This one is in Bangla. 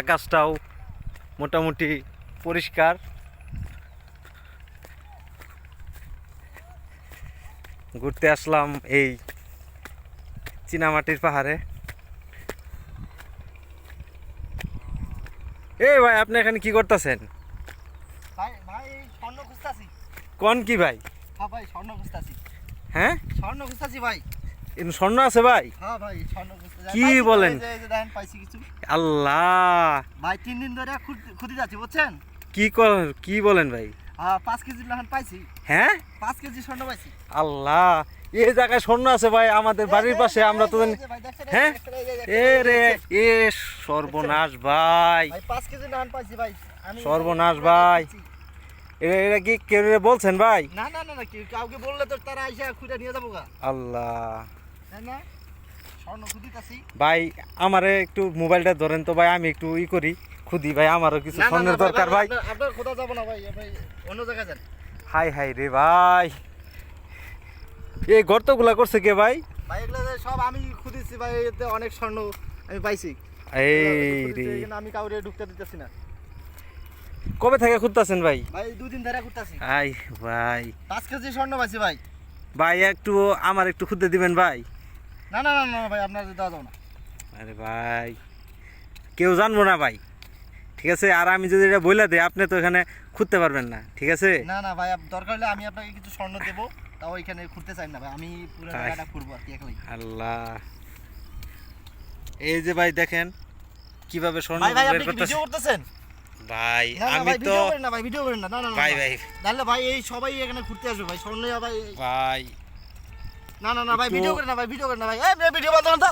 আকাশটাও মোটামুটি পরিষ্কার। ঘুরতে আসলাম এই চীনামাটির পাহাড়ে। এই ভাই আপনি এখানে কি করতেছেন? কোন কি ভাই? হ্যাঁ ভাই স্বর্ণ খুঁজতাছি। হ্যাঁ? স্বর্ণ খুঁজতাছি ভাই। স্বর্ণ আছে ভাই? হ্যাঁ কি বলেন? আল্লাহ। ভাই তিন দিন ধরে খুঁজে যাচ্ছি বুঝছেন? কি কি বলেন ভাই? হ্যাঁ পাঁচ কেজি লাহান পাইছি। হ্যাঁ? পাঁচ কেজি স্বর্ণ পাইছি। আল্লাহ। এই জায়গায় স্বর্ণ আছে ভাই আমাদের বাড়ির পাশে আমরা তো হ্যাঁ? এ রে এ সর্বনাশ ভাই। পাঁচ কেজি লাহান পাইছি ভাই সর্বনাশ ভাই। এ- এটা কি কেউ বলছেন ভাই? না না না না কাউকে বললে তো তারা আইসা খুঁজে নিয়ে যাব আল্লাহ। ভাই আমারে একটু মোবাইলটা ধরেন তো ভাই আমি একটু ই করি খুদি ভাই আমারও কিছু স্বর্ণের দরকার ভাই। আপনার- কোথাও যাব না ভাই অন্য জায়গায় যান। হাই হাই রে ভাই। এই গর্তগুলা করছে কে ভাই? ভাই এগুলো সব আমি খুঁজেছি ভাই এতে অনেক স্বর্ণ আমি পাইছি। এই রে। আমি কাউরে ঢুকতে দিতেছি না। কবে থেকে খুঁজতেছেন ভাই? ভাই দুদিন ধরে খুঁজতেছি। হাই ভাই। পাঁচ কেজি স্বর্ণ পাইছি ভাই। ভাই একটু আমার একটু খুঁজতে দিবেন ভাই। না না না না ভাই আপনার দেওয়া যাব না আরে ভাই কেউ জানব না ভাই ঠিক আছে আর আমি যদি এটা বইলা দিই আপনি তো এখানে খুঁজতে পারবেন না ঠিক আছে না না ভাই দরকার হলে আমি আপনাকে কিছু স্বর্ণ দেবো তাও এখানে ঘুরতে চাই না ভাই আমি পুরো জায়গাটা ঘুরবো আর কি একলাই আল্লাহ এই যে ভাই দেখেন কীভাবে স্বর্ণ ভাই ভাই আপনি ভিডিও করতেছেন ভাই আমি ভাই তো ভিডিও করেন না ভাই ভিডিও করেন না না না ভাই। ভাই তাহলে ভাই এই সবাই এখানে ঘুরতে আসবে ভাই স্বর্ণ ভাই ভাই না না না ভাই ভিডিও করে না ভাই ভিডিও করে না ভাই। এই ভিডিও বন্ধ